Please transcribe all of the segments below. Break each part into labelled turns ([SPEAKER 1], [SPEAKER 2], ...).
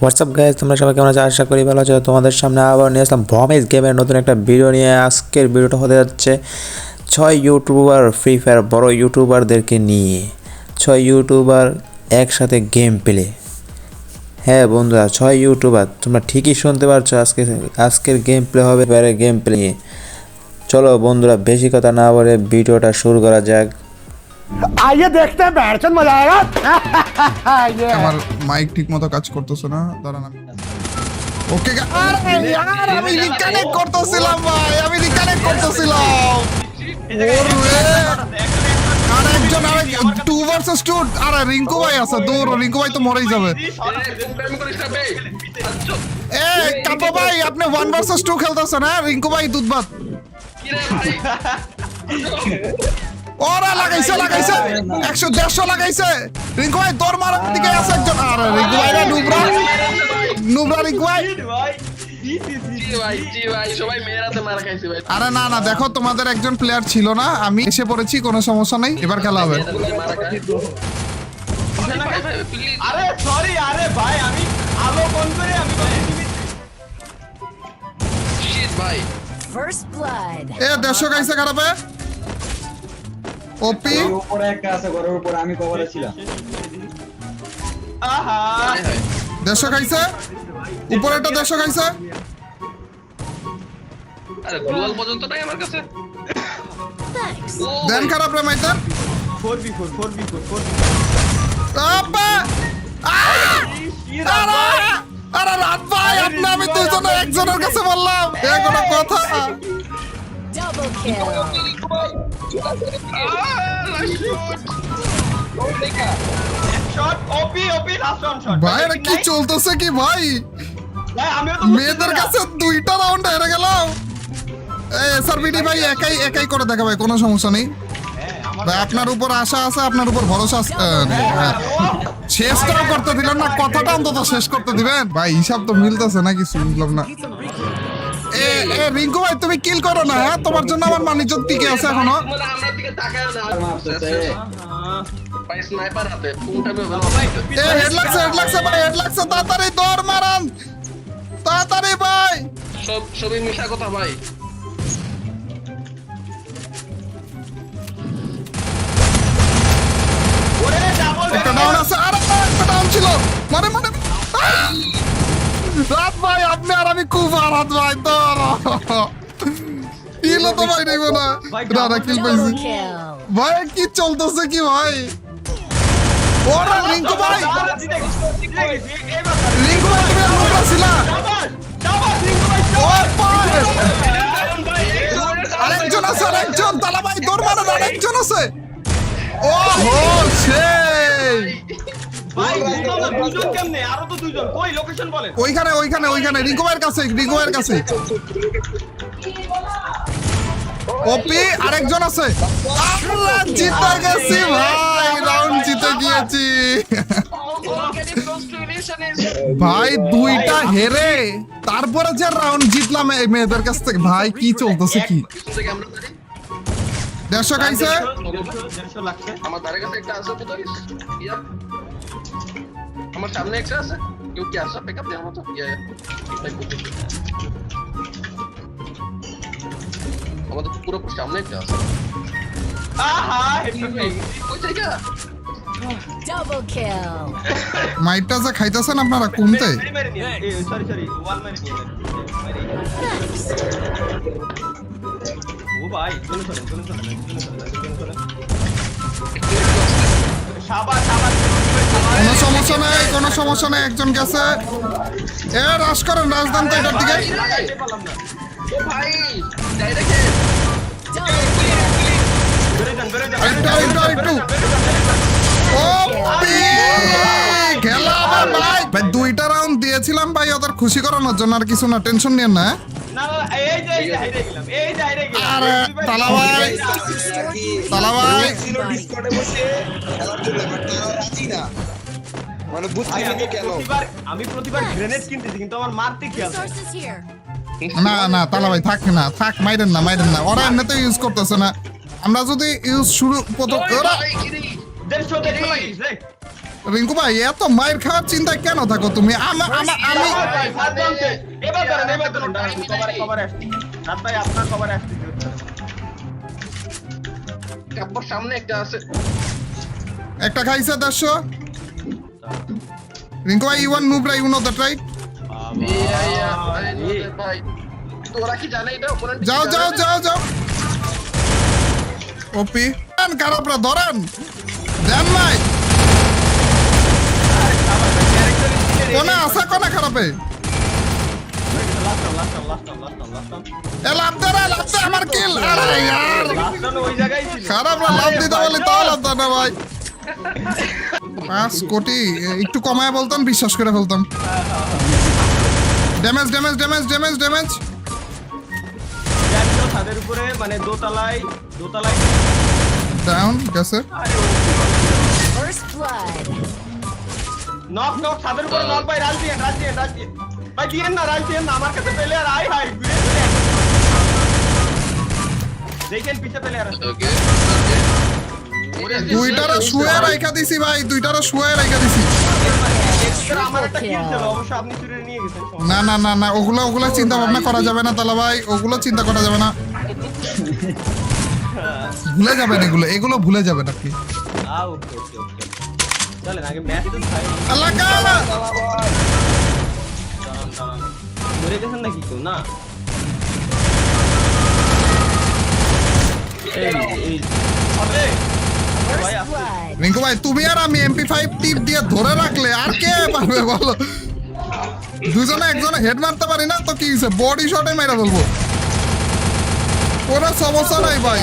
[SPEAKER 1] WhatsApp guys তোমরা সবাই কেমন আছো? আশা করি ভালো আছো। তোমাদের সামনে আবার নিয়ে আসলাম ভমেজ গেমের নতুন একটা ভিডিও নিয়ে। আজকের ভিডিওটা হতে যাচ্ছে ছয় ইউটিউবার ফ্রি ফায়ার বড় ইউটিউবারদেরকে নিয়ে। ছয় ইউটিউবার একসাথে গেম প্লে হ্যাঁ বন্ধুরা, ছয় ইউটিউবার তোমরা ঠিকই শুনতে পারছ আজকে, আজকের গেম প্লে হবে গেম প্লে নিয়ে। চলো বন্ধুরা, বেশি কথা না বলে ভিডিওটা শুরু করা যাক।
[SPEAKER 2] আইয়ে দেখতে বেরছেন মজা আয়েগা
[SPEAKER 3] আমার মাইক ঠিক মতো কাজ করতেছে না দাঁড়ান আমি। ওকে আমি রিকানেক্ট করতেছিলাম ভাই। আমি রিকানেক্ট করতেছিলাম। আর একজন টু আরে রিঙ্কু ভাই আছে রিঙ্কু ভাই তো মরেই যাবে। এ ভাই আপনি ওয়ান খেলতেছেন হ্যাঁ? রিঙ্কু ভাই দুধ ভাত। ওরা লাগাইছে লাগাইছে। একশো দেড়শো লাগাইছে। রিঙ্কু ভাই তোর মারার দিকে আছে একজন। আরে রিঙ্কু ভাই নুবরা। নুবরা রিঙ্কু ভাই। আরে না না দেখো তোমাদের একজন প্লেয়ার ছিল না। আমি এসে পড়েছি কোনো সমস্যা নেই। এবার খেলা হবে।
[SPEAKER 4] আরে সরি আরে ভাই আমি আলো বন্ধ করে আমি
[SPEAKER 5] First blood.
[SPEAKER 3] এ দেড়শো গাইছে খারাপে।
[SPEAKER 6] ঘরের উপরে একটা আছে ঘরের উপরে আমি কভারে ছিলাম।
[SPEAKER 4] আহা!
[SPEAKER 3] দেড়শো খাইছে উপরে একটা দেড়শো খাইছে
[SPEAKER 7] আরে পর্যন্ত নাই আমার কাছে।
[SPEAKER 3] দেন খারাপ রে মাইতার।
[SPEAKER 4] 4v4 4v4 4v4
[SPEAKER 3] আপা! আরে আরে রাত ভাই আপনি আমি দুজনে একজনের কাছে বললাম। এ কোনো কথা
[SPEAKER 5] Double kill.
[SPEAKER 4] Shot OP OP last round shot
[SPEAKER 3] ভাই কি চলতেছে কি ভাই?
[SPEAKER 4] ভাই আমিও তো
[SPEAKER 3] মেয়েদের কাছে দুইটা রাউন্ড হেরে গেলাম। এই এসআরবিডি ভাই একাই একাই করে দেখা ভাই কোনো সমস্যা নেই। আপনার উপর আশা আছে আপনার উপর ভরসা। শেষটাও করতে দিলেন না কথাটা অন্তত শেষ করতে দিবেন। ভাই হিসাব তো মিলতেছে না কিছু বুঝলাম না। রিঙ্কু ভাই তুমি কিল করো না হ্যাঁ? তোমার জন্য আমার মানিজ্য টিকে আছে এখনও। হেড লাগছে হেড লাগছে ভাই হেড লাগছে তাড়াতাড়ি দৌড় মারান। তাড়াতাড়ি ভাই।
[SPEAKER 7] সব সবই মিশা কথা ভাই।
[SPEAKER 3] একটা ডাউন আছে আর একটা ডাউন ছিল। মানে মানে! রাত ভাই আপনি আর আমি খুব আরাত ভাই তোর কিলো তো ভাই নেব না। না না কিল পাইছি। ভাই কি চলতেছে কি ভাই? ওরা রিঙ্কু ভাই! রিঙ্কু ভাই তুমি আমার ছিলা? আরেকজন আছে আরেকজন তালা ভাই দৌড় মারেন আরেকজন আছে। ও হো সেই
[SPEAKER 4] ভাই বুঝলাম দুজন কেমনে? আরও তো দুজন। কই লোকেশন বলেন।
[SPEAKER 3] ওইখানে ওইখানে ওইখানে রিঙ্কু ভাইয়ের কাছে রিঙ্কু ভাইয়ের কাছে। ওপি আরেকজন আছে। আমরা জিতে গেছি ভাই রাউন্ড জিতে গিয়েছি। ভাই দুইটা হেরে তারপরে যে রাউন্ড জিতলাম এই মেয়েদের কাছ থেকে ভাই কি চলতেছে কি? দেড়শো খাইছে?
[SPEAKER 4] দেড়শো লাগছে।
[SPEAKER 7] আমার ধারে কাছে একটা আছে আমার সামনে একটা আছে কেউ কি আসা পিক আপ দেওয়ার মতো? আমাদের পুরো সামনে একটা আছে।
[SPEAKER 3] মাইটটা আপনারা
[SPEAKER 4] কোনতে? সরি ও ভাই
[SPEAKER 3] কোনো সমস্যা নেই কোনো সমস্যা নেই একজন গেছে। এ রাস করেন রাজধান তো এটার দিকে। আরেকটু দুইটা রাউন্ড দিয়েছিলাম ভাই ওদের খুশি করানোর জন্য আর কিছু না টেনশন নিয়ে না আরে
[SPEAKER 4] মানে আমি কেন? প্রতিবার আমি প্রতিবার গ্রেনেড কিনতেছি কিন্তু আমার মারতে
[SPEAKER 5] কি আছে?
[SPEAKER 3] না না তালা ভাই থাক না থাক মাইরেন না মাইরেন না। ওরা এমনিতে ইউজ করতেছে না। আমরা যদি ইউজ শুরু প্রথম ওরা রিঙ্কু ভাই এত মায়ের খাওয়ার চিন্তা কেন থাকো তুমি? আমি
[SPEAKER 7] একটা
[SPEAKER 3] খাইছে দেড়শো। রিঙ্কু ভাই you one Nubra
[SPEAKER 7] you know that right yeah, yeah,
[SPEAKER 3] যাও যাও যাও যাও ওপি খারাপরা ধরেন দেন ভাই কোনে আছে কোনে খারাপে এ লাভ দে রে লাভ দে আমার কিল আরে
[SPEAKER 4] ছিল
[SPEAKER 3] খারাপ না লাভ দিতে বলি তাও লাভ দেয় না ভাই পাঁচ কোটি একটু কমায় বলতাম বিশ্বাস করে ফেলতাম damage damage damage damage
[SPEAKER 4] damage ছাদের উপরে মানে দোতলায় দোতলায়।
[SPEAKER 3] ডাউন গেছে
[SPEAKER 4] নক নক ছাদের উপরে নক ভাই রাজ দিয়ে রাজ দিয়ে রাজ দিয়ে। ভাই দিয়েন না রাজ দিয়েন না আমার কাছে পেলে আর আই ঘুরে দেখেন পিছে পেলে আর
[SPEAKER 7] ওকে
[SPEAKER 3] দুইটারও শুয়ে রাইখা দিছি ভাই দুইটারও শুয়ে রাইখা দিছি।
[SPEAKER 4] আমার একটা কিল ছিল অবশ্য আপনি চুরি নিয়ে গেছেন
[SPEAKER 3] না না না না ওগুলো ওগুলো চিন্তা ভাবনা করা যাবে না তালা ভাই ওগুলো চিন্তা করা যাবে না। ভুলে যাবেন এগুলো এগুলো ভুলে যাবেন আপনি। আল্লাহ
[SPEAKER 4] মরে গেছেন নাকি কেউ? না। এই এই।
[SPEAKER 3] রিঙ্কু ভাই তুমি আর আমি এমপি ফাইভ টিপ দিয়ে ধরে রাখলে আর কে পারবে বলো? দুজনে একজনে হেড মারতে পারি না তো কি বডি শটে মেরে ফেলব। কোনো সমস্যা নাই ভাই।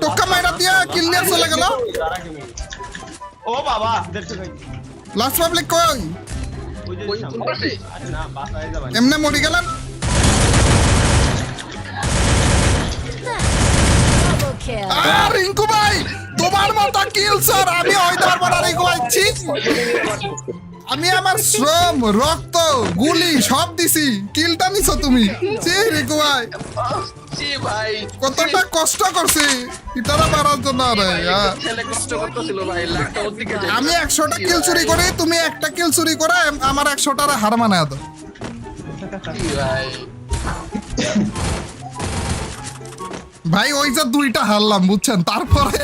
[SPEAKER 3] টোকা দিয়া ক্লিয়ার চলে গেল।
[SPEAKER 4] ও
[SPEAKER 3] পাবলিক কই? এমনে মরি গেলেন?
[SPEAKER 5] Kill.
[SPEAKER 3] আর রিঙ্কু ভাই তোমার মতো কিল স্যার আমি হইতে পারব না রিঙ্কু ভাই ছি আমি আমার শ্রম রক্ত গুলি সব দিছি। কিলটা নিছো তুমি। ছি রিঙ্কু ভাই।
[SPEAKER 7] জি ভাই
[SPEAKER 3] কতটা কষ্ট করছি। ইটারা মারার জন্য আরে আহ।
[SPEAKER 7] ছেলে কষ্ট করতেছিল ভাই লাখটা ওর দিকে যায়।
[SPEAKER 3] আমি একশোটা কিল চুরি করি তুমি একটা কিল চুরি করে আমার একশোটার হার মানে দাও।
[SPEAKER 7] ভাই।
[SPEAKER 3] ভাই ওই যে দুইটা হারলাম বুঝছেন? তারপরে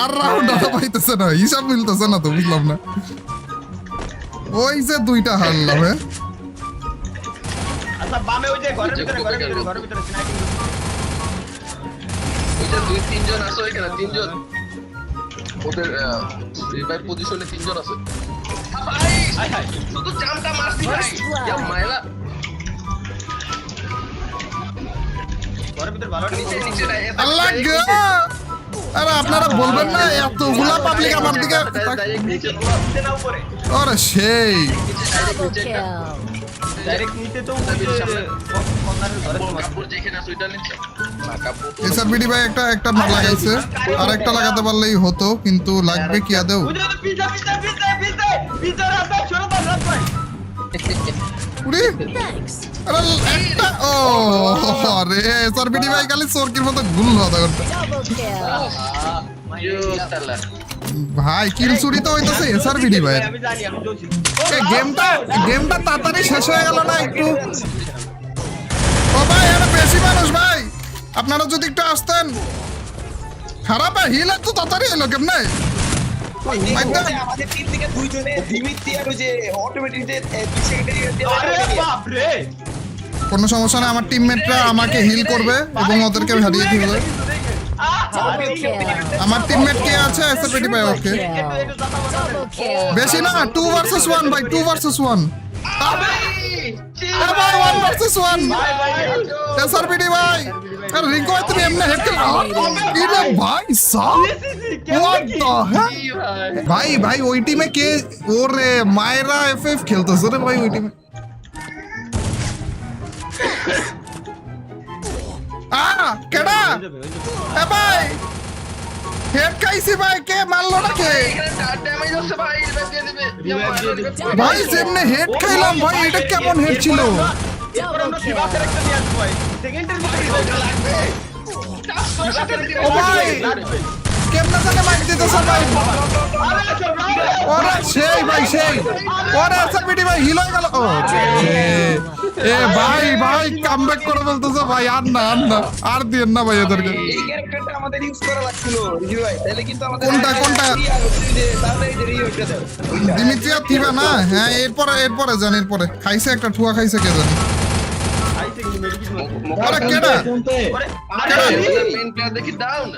[SPEAKER 3] আর রাউন্ড আর পাইতেছে না হিসাব মিলতেছে না তো বুঝলাম না। ওই যে দুইটা হারলাম হ্যাঁ?
[SPEAKER 4] আচ্ছা বামে ওই যে ঘরের ভিতরে ঘরের ভিতরে ঘরের ভিতরে স্নাইপিং
[SPEAKER 7] ওই যে দুই তিনজন আছে ওইখানে তিনজন। ওদের রিভাইভ পজিশনে তিনজন আছে। ভাই
[SPEAKER 4] হাই হাই।
[SPEAKER 7] শুধু জামটা মারছি ভাই
[SPEAKER 5] First blood.
[SPEAKER 7] মাইলা।
[SPEAKER 3] আরে আপনারা বলবেন না আমার সেই ভাই একটা একটা লাগাইছে আর একটা লাগাতে পারলেই হতো কিন্তু লাগবে কি আদেও উড়ি। একটা ও, আরে ভাই খালি চোরকির মতো
[SPEAKER 7] তালা
[SPEAKER 3] ভাই কিল চুরি তো হইতেছে ভাই
[SPEAKER 4] আমি জানি আমি
[SPEAKER 3] গেমটা গেমটা তাড়াতাড়ি শেষ হয়ে গেল না একটু? ও ভাই বেশি মানুষ ভাই। আপনারা যদি একটু আসতেন। খারাপ হিল তো তাড়াতাড়ি এলো কেমনে? কোনো সমস্যা না আমার টিমমেটরা আমাকে হিল করবে এবং ওদেরকে হারিয়ে দিবে। আমার টিমমেট কে আছে এসে পেটি ভাই ওকে। বেশি না 2 ভার্সেস 1 ভাই 2 ভার্সেস 1 अरे वन वर्सेस वन भाई भाई। भाई भाई ओईटी में के और मायरा एफएफ खेलता सर भाई ओईटी में। आ केड़ा। ए भाई। हेड कैसी भाई के? मान लो ना के। ভাই যেমনে হেড খাইলাম ভাই এটা কেমন হেড ছিল? ও ভাই কেমনে জানে মাইক দিতেছে ভাই? ওরা সেই ভাই সেই। ওরে এসএমবিডি ভাই হিল হয়ে গেল। ও ভাই কামব্যাক করে বলতেছে ভাই আর না আর না আর দিয়েন না ভাই এদেরকে।
[SPEAKER 8] এই ক্যারেক্টারটা আমাদের ইউজ করা লাগছিল রিজু ভাই। তাহলে কিন্তু আমাদের
[SPEAKER 3] কোনটা, কোনটা?
[SPEAKER 8] তাহলে এই যে রিওটা দাও
[SPEAKER 3] দিমিত্রিয়া থিবা না? হ্যাঁ এরপরে এরপরে জান এরপরে। খাইছে একটা ঠুয়া খাইছে কে জানি। আরে কেডা? কেডা?
[SPEAKER 7] মেন প্লেয়ার দেখি ডাউন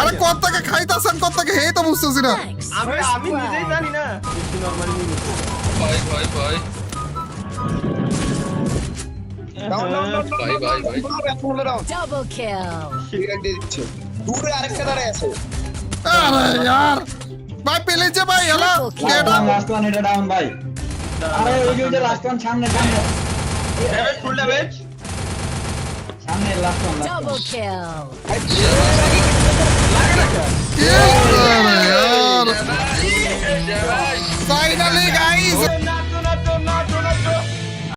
[SPEAKER 3] আরে কত থেকে খাইতাছেন কত থেকে হেই তো বুঝতেছি না।
[SPEAKER 4] আমি আমি নিজেই জানি না।
[SPEAKER 7] ভাই ভাই ভাই
[SPEAKER 8] Down, down, down, down,
[SPEAKER 7] ভাই ভাই ভাই
[SPEAKER 8] down, down, down, down, down।
[SPEAKER 5] Double kill.
[SPEAKER 8] ঠিক আছে, দিয়ে দিচ্ছি। দূরে আরেকটা দাঁড়ায় আছে
[SPEAKER 3] আরে यार ভাই পেলেছে ভাই হ্যালো কেডা
[SPEAKER 6] লাস্ট ওয়ান এটা ডাউন ভাই আরে ওই যে- ওই যে লাস্ট ওয়ান সামনে সামনে
[SPEAKER 4] ড্যামেজ ফুল ড্যামেজ
[SPEAKER 6] সামনে লাস্ট ওয়ান
[SPEAKER 5] Double kill.
[SPEAKER 3] यार Finally, guys!